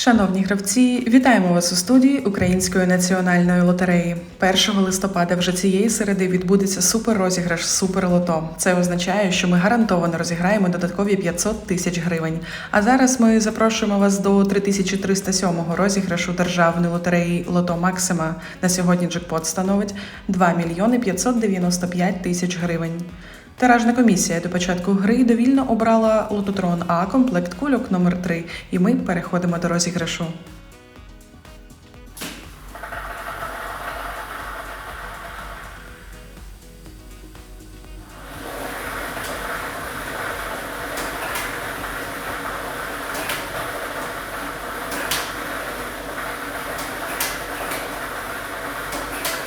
Шановні гравці, вітаємо вас у студії Української національної лотереї. 1 листопада вже цієї середи відбудеться суперрозіграш Суперлото. Це означає, що ми гарантовано розіграємо додаткові 500 тисяч гривень. А зараз ми запрошуємо вас до 3307-го розіграшу державної лотереї Лото Максима. На сьогодні джекпот становить 2 мільйони 595 тисяч гривень. Тиражна комісія до початку гри довільно обрала лототрон А комплект кульок номер 3 і ми переходимо до розіграшу.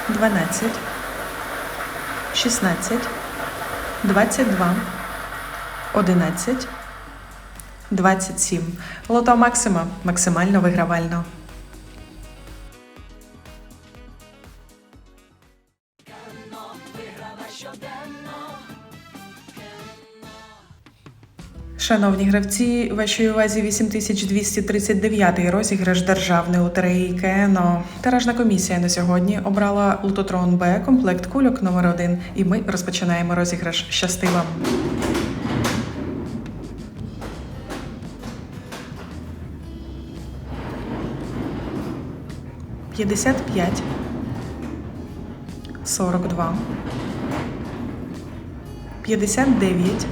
Дванадцять, шістнадцять. 22, 11, 27. Лото Максима максимально вигравально. Шановні гравці, вашій увазі 8239 розіграш державної лотереї КНО. Тиражна комісія на сьогодні обрала лототрон Б комплект кульок номер 1 і ми розпочинаємо розіграш. Щасти вам! П'ятдесят п'ять, сорок два, п'ятдесят дев'ять.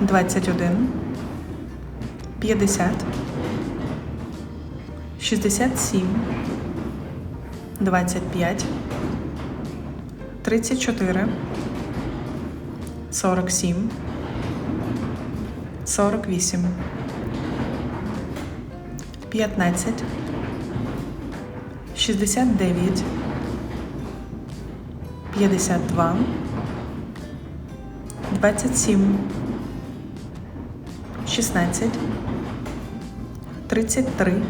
21, 50, 67, 25, 34, 47, 48, 15, 69, 52, 27, 16, 33,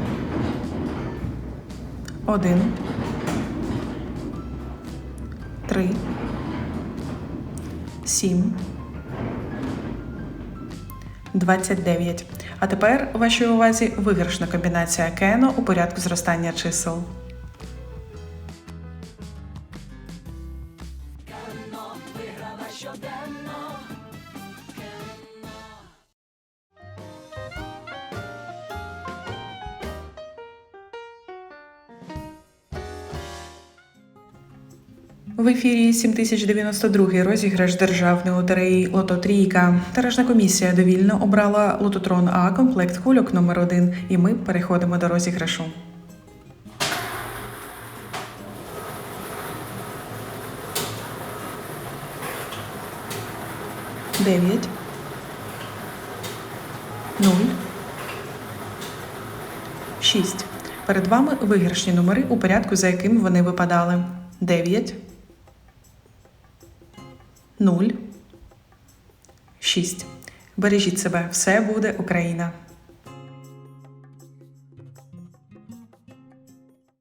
1, 3, 7, 29. А тепер у вашій увазі виграшна комбінація кено у порядку зростання чисел. В ефірі 7092 розіграш державної лотереї Лото Трійка. Тиражна комісія довільно обрала лототрон А комплект кульок номер 1 і ми переходимо до розіграшу. Дев'ять. Нуль. Шість. Перед вами виграшні номери у порядку, за яким вони випадали. Дев'ять. 0, 6. Бережіть себе, все буде Україна.